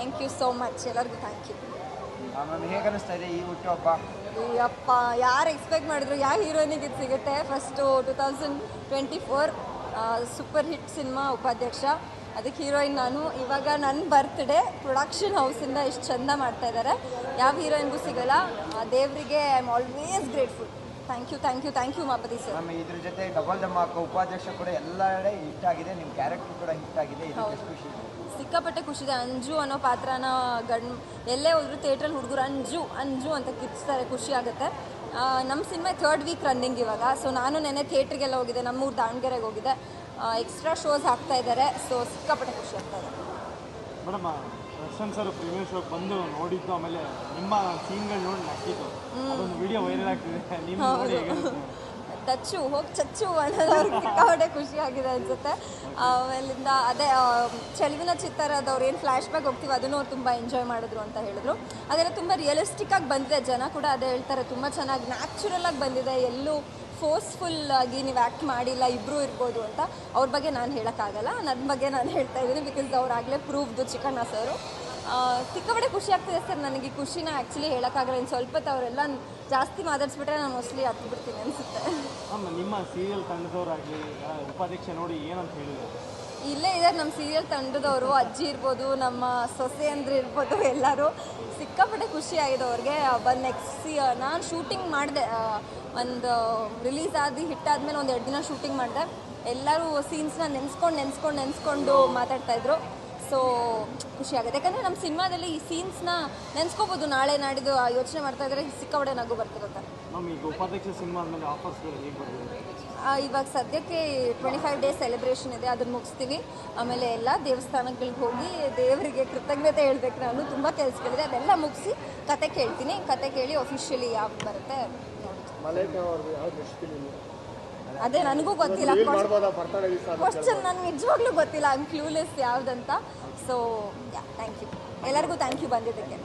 Thank you so much ಎಲ್ಲರಿಗೂ thank you ma'am ಹೇಗೆ ಅನಿಸ್ತಾ ಇದೆ ಈ ಹುಟ್ಟುಹಬ್ಬ ಅಪ್ಪ ಯಾರು ಎಕ್ಸ್ಪೆಕ್ಟ್ ಮಾಡಿದ್ರು ಯಾವ ಹೀರೋಯಿನಿಗೆ ಇದು ಸಿಗುತ್ತೆ? First two thousand twenty four super hit cinema Upadhyaksha. ಅದಕ್ಕೆ ಹೀರೋಯಿನ್ ನಾನು. ಇವಾಗ ನನ್ನ ಬರ್ತ್ಡೇ ಪ್ರೊಡಕ್ಷನ್ ಹೌಸಿಂದ ಇಷ್ಟು ಚಂದ ಮಾಡ್ತಾ ಇದ್ದಾರೆ ಯಾವ ಹೀರೋಯಿನ್ಗೂ ಸಿಗಲ್ಲ. ದೇವರಿಗೆ I am always grateful thank you thank you thank you ಮಾಪತಿ sir ma'am ಇದ್ರ ಜೊತೆ ಡಬಲ್ ಧಮಾಕ ಉಪಾಧ್ಯಕ್ಷ ಕೂಡ ಎಲ್ಲೆಡೆ ಹಿಟ್ ಆಗಿದೆ. ನಿಮ್ಮ ಕ್ಯಾರೆಕ್ಟರ್ ಕೂಡ ಹಿಟ್ ಆಗಿದೆ. ಇದಕ್ಕೆ ಖುಷಿ. ಇದೆ ಸಿಕ್ಕಾಪಟ್ಟೆ ಖುಷಿದೆ ಅಂಜು ಅನ್ನೋ ಪಾತ್ರನ ಗಂಡ್ ಎಲ್ಲೇ ಹೋದ್ರು ಥಿಯೇಟ್ರಲ್ಲಿ ಹುಡುಗರು ಅಂಜು ಅಂಜು ಅಂತ ಕಿಚ್ತಾರೆ ಖುಷಿ ಆಗುತ್ತೆ. ನಮ್ಮ ಸಿನಿಮಾ ಥರ್ಡ್ ವೀಕ್ ರನ್ನಿಂಗ್ ಇವಾಗ. ಸೊ ನಾನು ನೆನೆ ಥಿಯೇಟ್ರಿಗೆಲ್ಲ ಹೋಗಿದ್ದೆ. ನಮ್ಮೂರು ದಾವಣಗೆರೆಗೆ ಹೋಗಿದ್ದೆ. ಎಕ್ಸ್ಟ್ರಾ ಶೋಸ್ ಹಾಕ್ತಾ ಇದ್ದಾರೆ. ಸೊ ಸಿಕ್ಕಾಪಟ್ಟೆ ಖುಷಿ ಆಗ್ತಾ ಇದೆ. Madam Darshan sir premiere show ಬಂದು ನೋಡಿದ್ದು ಆಮೇಲೆ ನಿಮ್ಮ ಸೀನ್ಗಳು ನೋಡಿ ನಕ್ಕಿದ್ದು. ಅದೊಂದು ವಿಡಿಯೋ ವೈರಲ್ ಆಗ್ತಿದೆ. ನಿಮ್ಮ ನೋಡಿ? ಟಚ್ಚು ಹೋಗಿ ಚಚ್ಚು ಸಿಕ್ಕಾಪಟ್ಟೆ ಖುಷಿ ಆಗಿದೆ ಅನ್ಸುತ್ತೆ. ಆಮೇಲಿಂದ ಅದೇ ಚೆಲುವಿನ ಚಿತ್ತಾರದವ್ರು ಏನು ಫ್ಲ್ಯಾಶ್ ಬ್ಯಾಕ್ ಹೋಗ್ತೀವಿ ಅದನ್ನು ಅವ್ರು ತುಂಬ ಎಂಜಾಯ್ ಮಾಡಿದ್ರು ಅಂತ ಹೇಳಿದ್ರು. ಅದೆಲ್ಲ ತುಂಬ ರಿಯಲಿಸ್ಟಿಕ್ ಆಗಿ ಬಂದಿದೆ. ಜನ ಕೂಡ ಅದೇ ಹೇಳ್ತಾರೆ ತುಂಬ ಚೆನ್ನಾಗಿ ನ್ಯಾಚುರಲ್ ಆಗಿ ಬಂದಿದೆ. ಎಲ್ಲೂ ಫೋರ್ಸ್ಫುಲ್ ಆಗಿ ನೀವು ಆ್ಯಕ್ಟ್ ಮಾಡಿಲ್ಲ ಇಬ್ಬರು ಇರ್ಬೋದು ಅಂತ ಅವ್ರ ಬಗ್ಗೆ ನಾನು ಹೇಳೋಕ್ಕಾಗಲ್ಲ. ನನ್ನ ಬಗ್ಗೆ ನಾನು ಹೇಳ್ತಾ ಇದ್ದೀನಿ ಬಿಕಾಸ್ ಅವ್ರಾಗಲೇ ಪ್ರೂವ್ದು ಚಿಕಣ್ಣ ಸರು. ಸಿಕ್ಕಾಪಟ್ಟೆ ಖುಷಿ ಆಗ್ತಿದೆ ಸರ್ ನನಗೆ. ಖುಷಿನ ಆ್ಯಕ್ಚುಲಿ ಹೇಳೋಕ್ಕಾಗಲ್ಲ. ಇನ್ನು ಸ್ವಲ್ಪ ಅವರೆಲ್ಲ ಜಾಸ್ತಿ ಮಾತಾಡ್ಸ್ಬಿಟ್ರೆ ನಾನು ಮೋಸ್ಟ್ಲಿ ಹತ್ಬಿಡ್ತೀನಿ ಅನಿಸುತ್ತೆ. ನಿಮ್ಮ ಸೀರಿಯಲ್ ತಂಡದವರಾಗಲಿ ಉಪಾಧ್ಯಕ್ಷ ನೋಡಿ ಏನಂತ ಹೇಳಿದ್ರು? ಇಲ್ಲೇ ಇದ್ದಾರೆ ನಮ್ಮ ಸೀರಿಯಲ್ ತಂಡದವರು, ಅಜ್ಜಿ ಇರ್ಬೋದು, ನಮ್ಮ ಸೊಸೆ ಅಂದ್ರೆ ಇರ್ಬೋದು, ಎಲ್ಲರೂ ಸಿಕ್ಕಾಪಟ್ಟೆ ಖುಷಿ ಆಗಿದೆ ಅವ್ರಿಗೆ. ಬಂದು ನೆಕ್ಸ್ಟ್ ನಾನು ಶೂಟಿಂಗ್ ಮಾಡಿದೆ. ಒಂದು ರಿಲೀಸ್ ಆದಿ ಹಿಟ್ಟಾದ್ಮೇಲೆ ಒಂದು ಎರಡು ದಿನ ಶೂಟಿಂಗ್ ಮಾಡಿದೆ. ಎಲ್ಲರೂ ಸೀನ್ಸ್ನ ನೆನೆಸ್ಕೊಂಡು ನೆನೆಸ್ಕೊಂಡು ನೆನೆಸ್ಕೊಂಡು ಮಾತಾಡ್ತಾಯಿದ್ರು ಸೊ ಖುಷಿ ಆಗುತ್ತೆ. ಯಾಕಂದರೆ ನಮ್ಮ ಸಿನಿಮಾದಲ್ಲಿ ಈ ಸೀನ್ಸ್ನ ನೆನೆಸ್ಕೋಬೋದು. ನಾಳೆ ನಾಡಿದ್ದು ಆ ಯೋಚನೆ ಮಾಡ್ತಾ ಇದ್ರೆ ಸಿಕ್ಕಾಪಡೆ ನಗು ಬರ್ತಿರುತ್ತೆ. ಇವಾಗ ಸದ್ಯಕ್ಕೆ ಟ್ವೆಂಟಿ ಫೈವ್ ಡೇಸ್ ಸೆಲೆಬ್ರೇಷನ್ ಇದೆ. ಅದನ್ನು ಮುಗಿಸ್ತೀವಿ. ಆಮೇಲೆ ಎಲ್ಲ ದೇವಸ್ಥಾನಗಳಿಗೆ ಹೋಗಿ ದೇವರಿಗೆ ಕೃತಜ್ಞತೆ ಹೇಳ್ಬೇಕು ನಾನು. ತುಂಬ ಕೆಲಸಗಳಿದೆ. ಅದೆಲ್ಲ ಮುಗಿಸಿ ಕತೆ ಕೇಳ್ತೀನಿ. ಕತೆ ಕೇಳಿ ಅಫಿಷಿಯಲಿ ಯಾವಾಗ ಬರುತ್ತೆ ಅದೇ ನನಗೂ ಗೊತ್ತಿಲ್ಲ. ಕ್ವಶನ್ ನನಗೆ ನಿಜವಾಗ್ಲೂ ಗೊತ್ತಿಲ್ಲ. ಐಮ್ ಕ್ಲೂಲೆಸ್ ಯಾವುದಂತ. ಸೊ ಯಾ ಥ್ಯಾಂಕ್ ಯು ಎಲ್ಲರಿಗೂ ಥ್ಯಾಂಕ್ ಯು ಬಂದಿದ್ದಕ್ಕೆ.